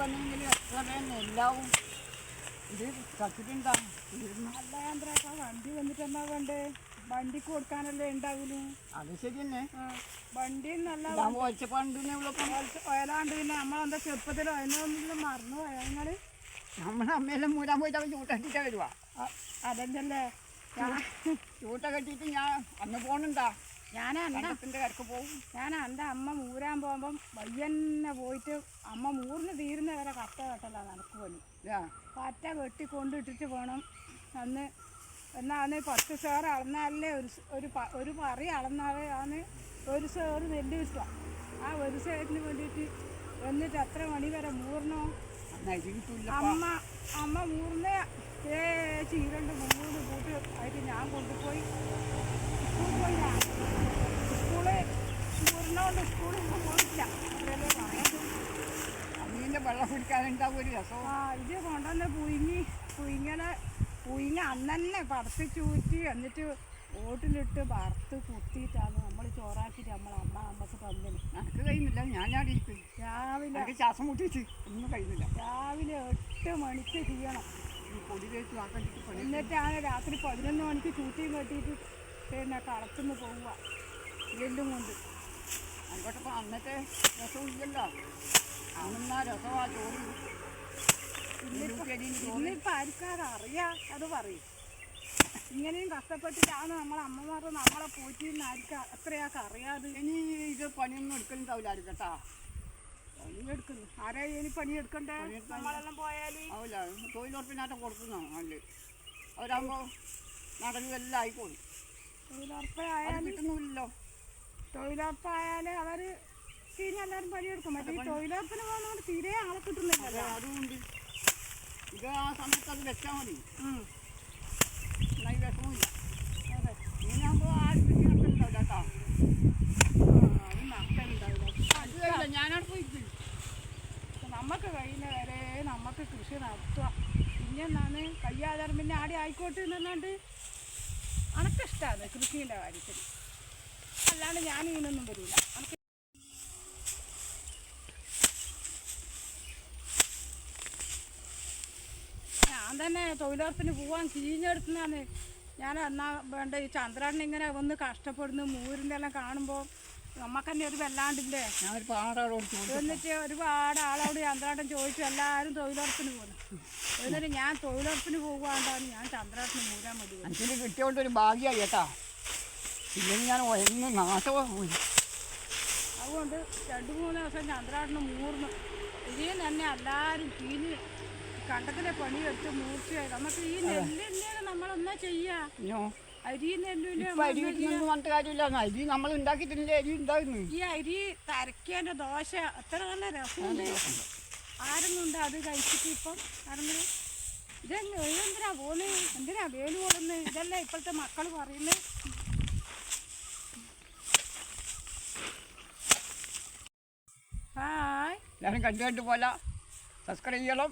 വന്നെങ്കിൽ എത്ര നെല്ലാവും? ഇത് ചത്തിട്ടുണ്ടാ അല്ല ചന്ദ്രേട്ടാ വണ്ടി വന്നിട്ട് എന്നാ വേണ്ടേ? വണ്ടിക്ക് കൊടുക്കാനല്ലേ ഉണ്ടാവുള്ളൂ. അത് ശരി തന്നെ വണ്ടി നല്ല ഒച്ച പണ്ടിനെ ഒയലാണ്ട് പിന്നെ നമ്മളെന്താ ചെറുപ്പത്തിലോ അതിനൊന്നും മറന്നു പോയാൽ നമ്മളെ അമ്മയെല്ലാം മൂടാൻ പോയിട്ട് അവൻ ചൂട്ടാക്കിട്ടാ വരുവാ. അതെന്തല്ലേ അതല്ലല്ലേ? ഞാൻ ചൂട്ട കെട്ടിയിട്ട് ഞാൻ അന്ന് പോണുണ്ടാ. എന്റെ കണ്ടത്തിന്റെ കരക്ക് പോകും ഞാൻ എന്റെ അമ്മ മൂരാൻ പോകുമ്പം വയ്യന്നെ പോയിട്ട് അമ്മ മൂർന്ന് തീരുന്ന വരെ കട്ട കെട്ടല നടക്കുമല്ലോ പറ്റ വെട്ടി കൊണ്ടിട്ടിട്ട് പോകണം അന്ന് എന്നാൽ അന്ന് പത്ത് സേർ അളന്നാലേ ഒരു ഒരു ഒരു പറി അളന്നാലേ അന്ന് ഒരു സേറ് നെല്ല് കിട്ടുക ആ ഒരു സേറിന് വേണ്ടിയിട്ട് എന്നിട്ട് എത്ര മണി വരെ മൂർണോ അമ്മ അമ്മ മൂറിനെ ഏ ചീരണ്ട് മൂന്ന് കൂട്ടി ആയിട്ട് ഞാൻ കൊണ്ടുപോയി. സ്കൂളിൽ പോയി ഞാൻ സ്കൂൾ മൂറിനോണ്ട് സ്കൂളിൽ പോയിട്ടില്ല. അതല്ലേ പറയുന്നത്. അമ്മീന്റെ വെള്ളം കുടിക്കാനുണ്ടാവും ഒരു രസം ആ ഇത് കൊണ്ടുവന്ന് പുയിങ്ങി പുയിങ്ങനെ പുയിങ്ങ അന്നെ പറത്തി പടത്ത് ചൂറ്റി എന്നിട്ട് ഓട്ടിലിട്ട് വറുത്ത് കുത്തിയിട്ടാണ് നമ്മൾ ചോറാക്കിയിട്ട് നമ്മൾ അമ്മ നമുക്ക് തന്നിന് എനിക്ക് കഴിയുന്നില്ല. ഞാൻ ഞാൻ ഇരിക്കും. രാവിലെ ശ്വാസം മുട്ടിച്ച് ഒന്നും കഴിയുന്നില്ല. രാവിലെ എട്ട് മണിക്ക് ചെയ്യണം. എന്നിട്ടാണ് രാത്രി പതിനൊന്ന് മണിക്ക് ചൂട്ടിയും കെട്ടിയിട്ട് പിന്നെ കളത്തുനിന്ന് പോവുക. വീണ്ടും കൊണ്ട്. അങ്ങോട്ട് ഇപ്പം അന്നത്തെ രസവും ഇല്ലല്ലോ. അന്നാ രസമാ ചോറ് ഇന്നിപ്പോൾ ആർക്കാർ അറിയാം? അത് പറയും. ഇങ്ങനെയും കഷ്ടപ്പെട്ടിട്ടാണ് നമ്മളെ അമ്മമാർ നമ്മളെ പോറ്റിന്ന് ആർക്കാ അത്രയാൾക്ക് അറിയാതെ ഇനി ഇത് പണിയൊന്നും എടുക്കലുണ്ടാവില്ല കേട്ടാ. പണിയെടുക്കുന്നു. ആരാ ഇനി പണിയെടുക്കണ്ടേ? നമ്മളെല്ലാം പോയാൽ ആവില്ല തൊഴിലുറപ്പിനാട്ടം കൊടുക്കുന്നോ നല്ല അവരാകുമ്പോ നടന്നു എല്ലാം ആയിക്കോളും. അത് തൊഴിലുറപ്പായാൽ കിട്ടുന്നില്ലല്ലോ. തൊഴിലുറപ്പായാൽ അവർ തീരെ എല്ലാവരും പണിയെടുക്കും. മറ്റേ ഈ തൊഴിലുറപ്പിന് പോകുന്നതുകൊണ്ട് തീരെ ആളെ കിട്ടുന്നില്ലല്ലോ. അതുകൊണ്ട് ഇത് ആ സമയത്ത് അത് വെച്ചാൽ മതി. വിഷമമില്ല. അതെ. ആരും കൃഷി നടത്തുന്നുണ്ടാവില്ല കേട്ടോ ആ, അത് നഷ്ടമുണ്ടാവില്ല അത് കഴിയില്ല ഞാനവിടെ പോയിട്ട് നമുക്ക് കഴിയുന്ന വരെ നമുക്ക് കൃഷി നടത്തുക. പിന്നെ എന്നാണ് കയ്യാധാരം പിന്നെ ആടി ആയിക്കോട്ടെ എന്നല്ലാണ്ട് അനക്കിഷ്ടമാണ് കൃഷീന്റെ കാര്യത്തിൽ. അല്ലാണ്ട് ഞാൻ ഇതിനൊന്നും വരില്ല ഞാൻ തന്നെ തൊഴിലുറപ്പിന് പോവാൻ കീഞ്ഞെടുത്തുന്നാണ് ഞാൻ എന്നാ വേണ്ട ഈ ചന്ദ്രൻ ഇങ്ങനെ വന്ന് കഷ്ടപ്പെടുന്നു മൂരിന്റെ എല്ലാം കാണുമ്പോൾ നമുക്ക് തന്നെ ഒരു വല്ലാണ്ടില്ലേ ഞാനൊരു എന്നിട്ട് ഒരുപാട് ആളോട് ചന്ദ്രാട്ടൻ ചോദിച്ചു എല്ലാവരും തൊഴിലുറപ്പിന് പോകുന്നു എന്നിട്ട് ഞാൻ തൊഴിലുറപ്പിന് പോകാണ്ടാണ് ഞാൻ ചന്ദ്രാട്ടന് മൂരാൻ മതി. എനിക്കിത് കിട്ടിയോണ്ട് ഒരു ഭാഗ്യമായി കേട്ടാ. ഇല്ലെങ്കിൽ ഞാൻ ഒന്ന് നാശമായി പോയി. അതുകൊണ്ട് രണ്ട് മൂന്ന് ദിവസം ചന്ദ്രാട്ടന് മൂർന്നു. ഇതിൽ തന്നെ എല്ലാവരും ചീഞ്ഞ് കണ്ടത്തിലെ പണിയെടുത്ത് മൂർച്ചയായി. നമുക്ക് ഈ നെല്ലിനെ നമ്മളെന്നാ ചെയ്യാ. അരി അരി കിട്ടുന്നൊന്നും പറഞ്ഞിട്ട് കാര്യമില്ല. അരി നമ്മൾ ഉണ്ടാക്കിയിട്ടില്ലേ? അരി ഉണ്ടായിരുന്നു. ഈ അരി തരക്കേന്റെ ദോശ അത്ര നല്ല രസമുണ്ട്. ആരെന്നുണ്ട് അത് കഴിച്ചിട്ട് ഇപ്പം ആരെങ്കിലും ഇതെന്താ എന്തിനാ പോന്ന്? എന്തിനാ വേൽ പോകുന്നത് ഇതല്ലേ ഇപ്പോഴത്തെ മക്കൾ പറയുന്നത് ഹായ്. എല്ലാവരും കണ്ടു കണ്ടു പോലെ. സബ്സ്ക്രൈബ് ചെയ്യണം.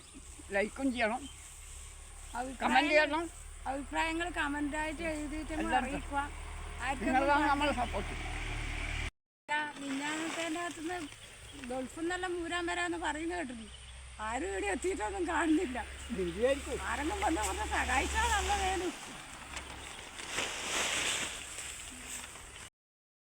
ലൈക്കും ചെയ്യണം. കമന്റ് ചെയ്യണം. അഭിപ്രായങ്ങൾ കമന്റായിട്ട് എഴുതിയിട്ട്. അറിയിക്കുക. മിന്നാമത്തേന്റെ അകത്തുനിന്ന് ഗൾഫിൽ നിന്നെല്ലാം മൂരാൻ വരാമെന്ന് പറയുന്ന കേട്ടിരുന്നു. ആരും ഇവിടെ എത്തിയിട്ടൊന്നും കാണുന്നില്ല. ആരെങ്കിലും വന്ന് പറഞ്ഞ് സഹായിച്ചാൽ നല്ല വേണം